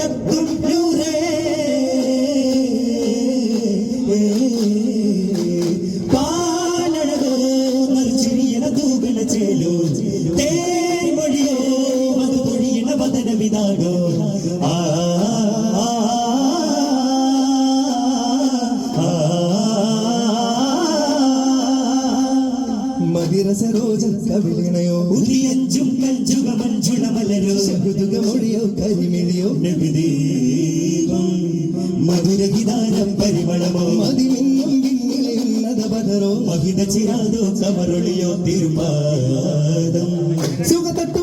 കത്തും നൂറേ പാലഴകോ നർച്ചിരിയണ തൂകണ ചേലോ തേൻമൊഴിയോ അത് പൊഴിയണ വദനമിതാകോ ആ ആ, ആ, മതിരസ രോജ കവിളിണയോ? ഉദിയഞ്ചും കഞ്ചുക മഞ്ചുള മലരോ കുതുക മൊഴിയോ കരിമിഴിയോ നബിദീപം മധുരഗിതാരം പരിമളമോ? മതിമിന്നും ഉന്നത പദരോ മഹിത ചിരാതോ കമറൊളിയോ തിരുപാദം. സുഖത്തട്ടും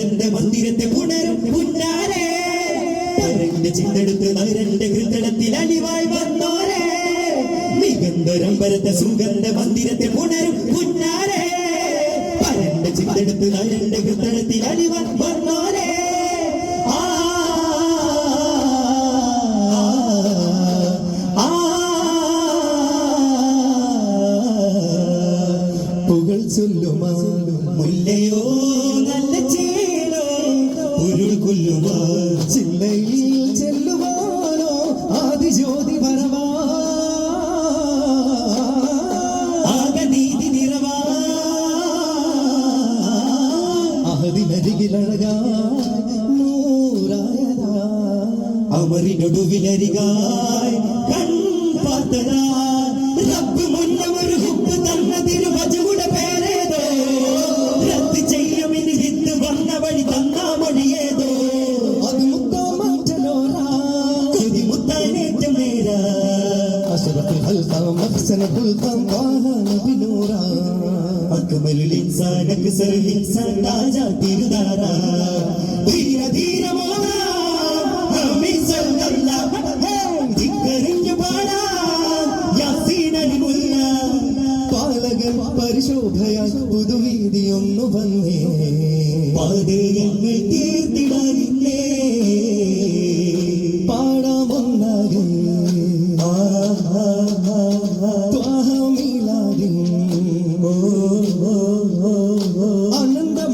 സുഗന്ധ മന്ദിരത്തെ പുണരും പുന്നാരെ. പരന്റെ ചിന്തെടുത്ത് നരന്റെ ഹൃദയത്തിൽ അലിവായി വന്നോരേ. നിഗന്ധരം വരത്ത സുഗന്ധ മന്ദിരത്തെ പുണരും പുന്നാരേ. പരന്റെ ചിന്തെടുത്ത് നരന്റെ ഹൃദയത്തിൽ അലിവായി വന്നോരെ. അമറിനൊടുവിലരികായി കൺ പാർത്തതാ റബ്ബ് മുന്നമൊരു ഹുബ് തന്ന തിരുവജുടെ പേരേതോ? റദ്ദ് ചെയ്യുമെന്ന് ഹിത്ത് വന്ന വഴി തന്ന മൊഴിയേതോ? അത് മുത്താ മാറ്റലോരാ കൊതി മുത്താനേറ്റം നേരാ. അഷ്റഫുൽ ഖൽഖ മഹ്സന ഖുൽഖ ത്വാഹ നബി നൂറാ അക്മലുൽ ഇൻസാൻ അക്സറുൽ ഇൻസാൻ രാജാ തിരുദാരാ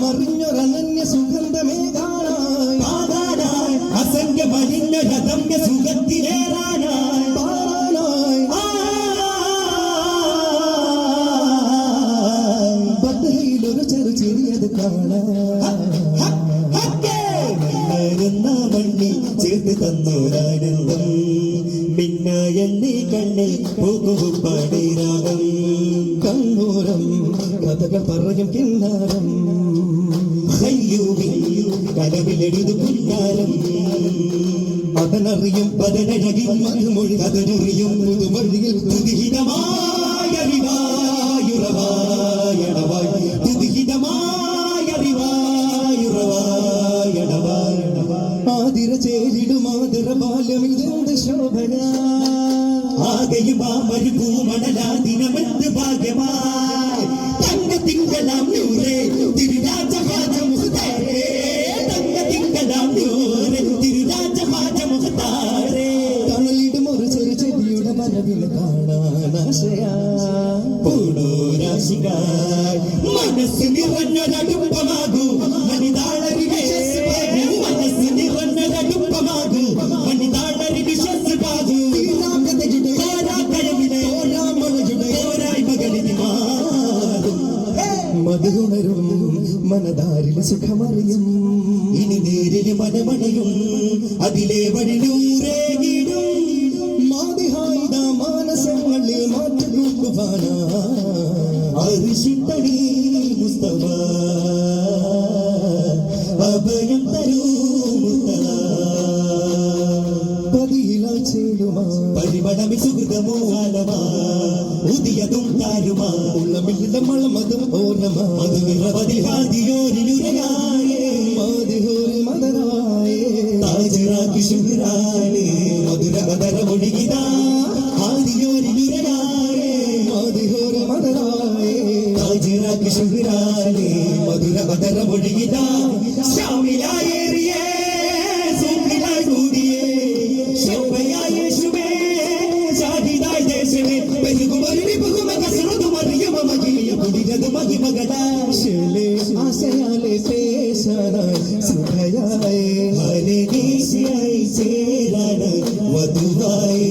ആനന്ദമറിഞ്ഞൊരനന്യ സുഗന്ധമേകാനായി പാടാനായി അസംഖ്യമലിഞ്ഞ രഥമ്യ സുഖത്തിലേറാനായി പാടാനായി ബദ്രയിലൊരു ചെറു ചെറിയത് കാണാൻ. മണ്ണി ചേർത്ത് തന്നോരാനന്ദം മിന്നായെണ്ണി കണ്ണിൽ പോകും പാടിരാഗം കണ്ണൂരം കഥകൾ പറയും കിന്നാരം. കലവിലെഴുതു പുന്നാരം അതനറിയും പതനഴകിൽ മധുമൊഴി അതനറിയും പുതുമൊഴിയിൽ പുതുഹിതമായ അറിവായുറവായടവായി പുതുഹിതമായ അറിവായുറവായടവായടവായി ആതിര ചേരിടും ആതിര ബാല്യം ഇതെന്ത് ശോഭന. ആകെയും ആ മരുഭൂമണലാ ദിനമെന്ത് ഭാഗ്യമായി തന്റെ തിങ്കളാം നൂറേ തിരുരാജഭാജ ആശയാ പൂണോരാശികാർ മനസ്സ് സുഖമറിയും. ഇനി നേരിൽ മനമണയും അതിലെ വഴിയൂരേകിടും മാറ്റുകൂട്ടുവാനാ അരിശിട്ടടി മുസ്തഫ. അഭയം തരൂ പരിമളമി സുഹൃതമോ ആലമാ. ഉദിയതും താരുമാ. ഉള്ളമില്ല മളമതും മധുവിറവതിഹാദിയോരിലുരയായേ മാതിഹോരി മദരായേ താജിറാക്കി ശുഹ്രാനേ മധുര മൊഴിയിതാ ശ്യാമിലായേറിയ സൂപ്പിലായി കൂടിയേ. ശോഭയായ യേശുവേ ഷാഹിദായ ദേശമേ പെരുകുമരുവി ബഹുമക സുറതുമറിയമ മകിലിയ കുടിരതു മഹിമകടാ ശേലെ ആശയാലെ പേശാനായി സുഖയായി ഹരദേശിയായി ചേരാണ് വധുവായി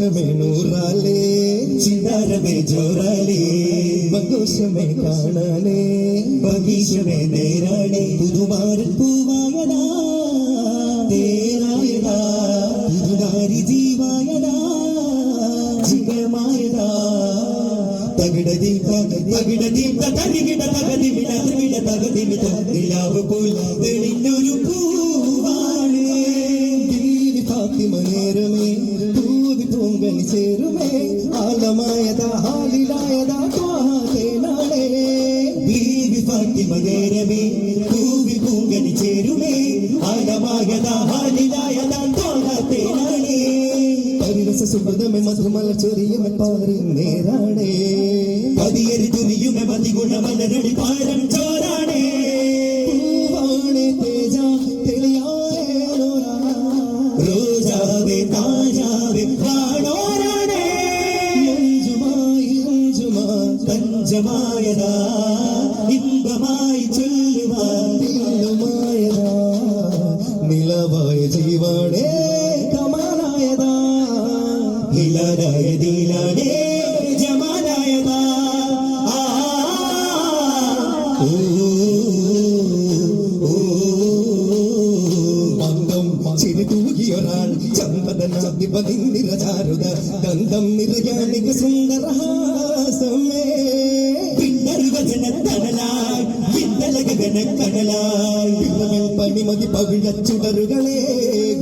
സന്തോഷമേ നൂറാലേ ചിന്താരമേ ജോറാലേ സന്തോഷമേ കാണാനേ ഭഗീശമേ നേരാണേ പുതുമാരൻ പൂവായതാ തേരായതാ പുതുനാരി ജീവായതാ ജിഗമായതാ തകിട ദീപ തകിട ദീപ തരികിട തകതി വിട വിട തകതി വിട നിലാവ് പോൽ തെളിഞ്ഞൊരു നേരമേ പൂവി പൂങ്കനി ചേരുമേ ആഴമായതാ ഹാലിലായതാ തോന്നത്തേനാണേ പരിരസ സുഹൃതമേ മധുമല ചൊരിയമേ പാറി നേരാണേ പതിയരി തുനിയുമെ മതി ഗുണമലരടി പാരം തഞ്ചമായതാ ഇമ്പമായി ചൊല്ലുവാൻ തില്ലുമായതാ നിലവായ ജീവാണേ കമാനായതാ ഹിലാരായ ദീലാനേ ജമാനായതാ ചിരി തൂകിയൊരാൾ ചമ്പതനാദിപ നിറചാരുത ഗന്ധം നിറയാണിക സുന്ദരഹാസമേ പണിമതി പവിഴച്ചുടരുകളേ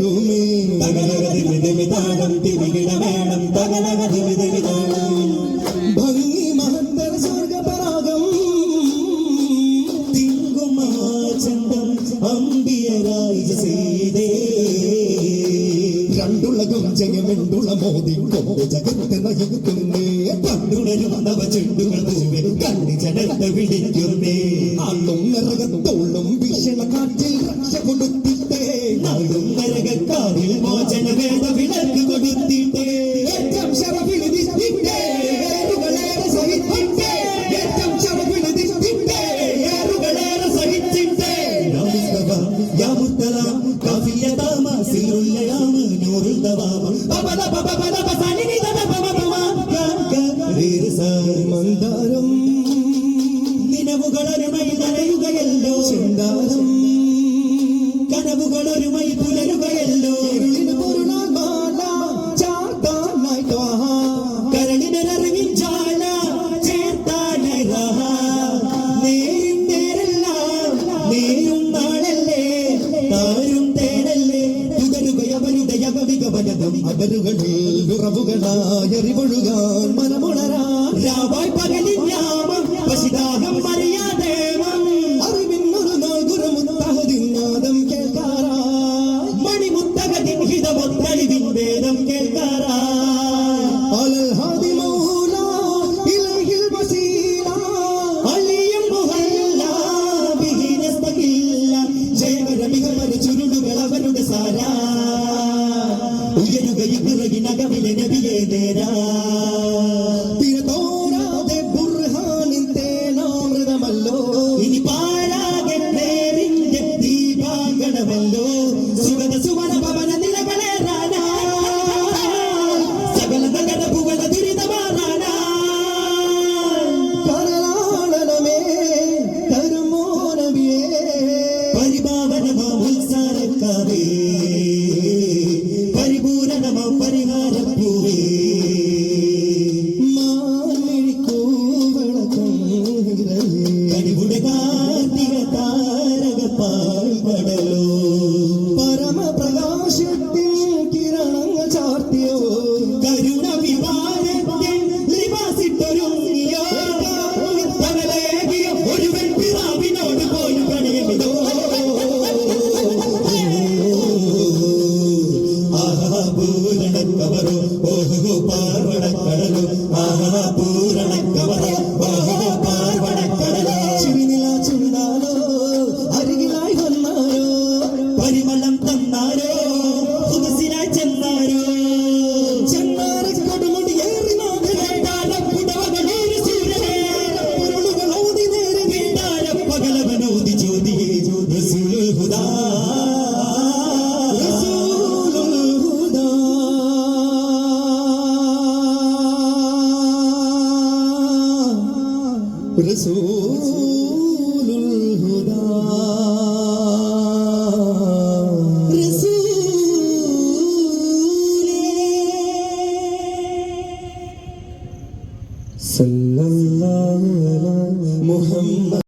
ഗുമേ തകലകതിമിതമിതാളം തിരികിട വേണം തകലകതിമിതമിതാളം ഭംഗി മഹന്തര സ്വർഗപരാഗം. തിങ്കുമാചന്തം അമ്പിയരായി സീതേ രണ്ടുളകം ജയമെണ്ടുള മോദി ജഗത്ത് നയിക്കുന്നേ. പണ്ടുണരുന്നവ ചെണ്ടുകൾ പൂവെ കണ്ണി ജനത്ത വിളിക്കുന്നേ. അന്നും നിറകത്തോളും நில காற்றில் ரட்ச கொடுத்திட்டே. நாடும் நரக காவில் மோஜன வேத விளக்கு கொடுத்திட்டே. ஏற்றம் சரபில் திட்டிட்டே ஏறுகளேற சகித்திட்டே. ஏற்றம் சரபில் திட்டிட்டே ஏறுகளேற சகித்திட்டே. யா முஸ்தபா யா முத்தலாம் Oh. Oh. ಪ್ರಸೂ